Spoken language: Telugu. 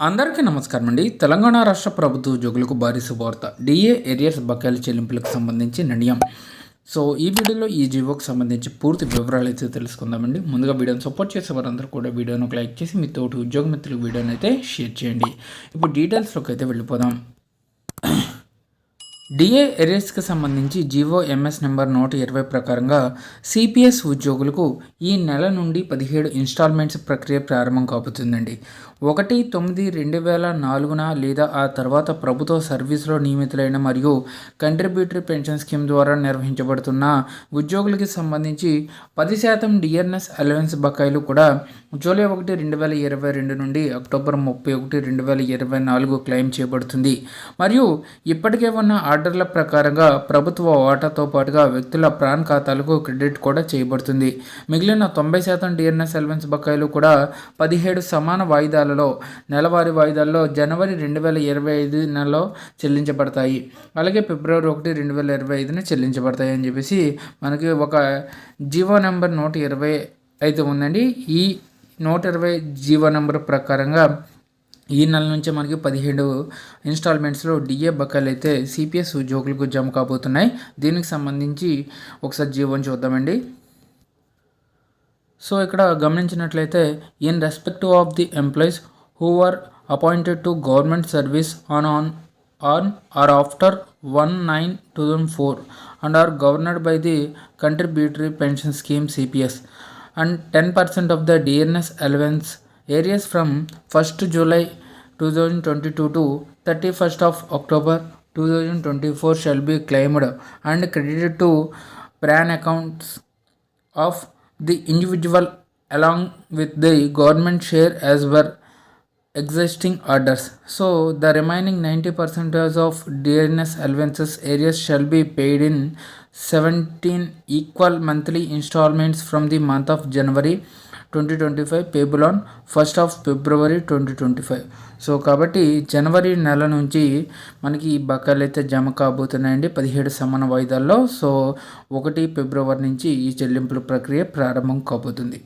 అందరికీ నమస్కారం అండి తెలంగాణ రాష్ట్ర ప్రభుత్వ ఉద్యోగులకు భారీ శుభవార్త. డిఏ ఏరియర్స్ బకాయిల చెల్లింపులకు సంబంధించి నిర్ణయం. సో ఈ వీడియోలో ఈ జీవోకి సంబంధించి పూర్తి వివరాలు అయితే తెలుసుకుందామండి. ముందుగా వీడియోని సపోర్ట్ చేసే వారందరూ కూడా వీడియోను ఒక లైక్ చేసి మీ తోటి ఉద్యోగ మిత్రులకు వీడియోని అయితే షేర్ చేయండి. ఇప్పుడు డీటెయిల్స్లోకి అయితే వెళ్ళిపోదాం. డిఏ ఎరేస్కి సంబంధించి జీవో ఎంఎస్ నెంబర్ నూట ఇరవై ప్రకారంగా సిపిఎస్ ఉద్యోగులకు ఈ నెల నుండి పదిహేడు ఇన్స్టాల్మెంట్స్ ప్రక్రియ ప్రారంభం కాబోతుందండి. ఒకటి తొమ్మిది రెండు వేల నాలుగున లేదా ఆ తర్వాత ప్రభుత్వ సర్వీస్లో నియమితులైన మరియు కంట్రిబ్యూటరీ పెన్షన్ స్కీమ్ ద్వారా నిర్వహించబడుతున్న ఉద్యోగులకి సంబంధించి పది శాతం డిఎన్ఎస్ అలవెన్స్ బకాయిలు కూడా జూలై ఒకటి రెండు వేల ఇరవై రెండు నుండి అక్టోబర్ ముప్పై ఒకటి రెండు వేల ఇరవై నాలుగు క్లెయిమ్ చేయబడుతుంది. మరియు ఇప్పటికే ఉన్న ఆర్డర్ల ప్రకారంగా ప్రభుత్వ వాటాతో పాటుగా వ్యక్తుల ప్రాన్ ఖాతాలకు క్రెడిట్ కూడా చేయబడుతుంది. మిగిలిన తొంభై శాతం డిఎన్ఎస్ అలవెన్స్ బకాయిలు కూడా పదిహేడు సమాన వాయిదాలలో నెలవారీ వాయిదాల్లో జనవరి రెండు వేల ఇరవై ఐదు నెలలో చెల్లించబడతాయి. అలాగే ఫిబ్రవరి ఒకటి రెండు వేల ఇరవై ఐదున చెల్లించబడతాయి అని చెప్పేసి మనకి ఒక జీవో నెంబర్ నూట ఇరవై అయితే ఉందండి. ఈ నూట ఇరవై జీవో నెంబర్ ప్రకారంగా ఈ నెల నుంచి మనకి పదిహేడు ఇన్స్టాల్మెంట్స్లో డిఏ బకాయిలు అయితే సిపిఎస్ ఉద్యోగులకు జమ కాబోతున్నాయి. దీనికి సంబంధించి ఒకసారి జీవోని చూద్దామండి. సో ఇక్కడ గమనించినట్లయితే in respect of the employees who are appointed to government service on on on or after one nine two thousand four and are governed by the contributory pension scheme CPS and 10% of the DNS allowance areas from 1st July 2022 to 31st of October 2024 shall be claimed and credited to PRAN accounts of the individual along with the government share as were existing orders. So the remaining 90% of DNS allowances areas shall be paid in seventeen equal monthly instalments from the month of January twenty twenty five payable on first of February twenty twenty five so కాబట్టి జనవరి నెల నుంచి మనకి ఈ బకాయిలు అయితే జమ కాబోతున్నాయండి. పదిహేడు సమాన వాయిదాల్లో. సో ఒకటి ఫిబ్రవరి నుంచి ఈ చెల్లింపుల ప్రక్రియ ప్రారంభం కాబోతుంది.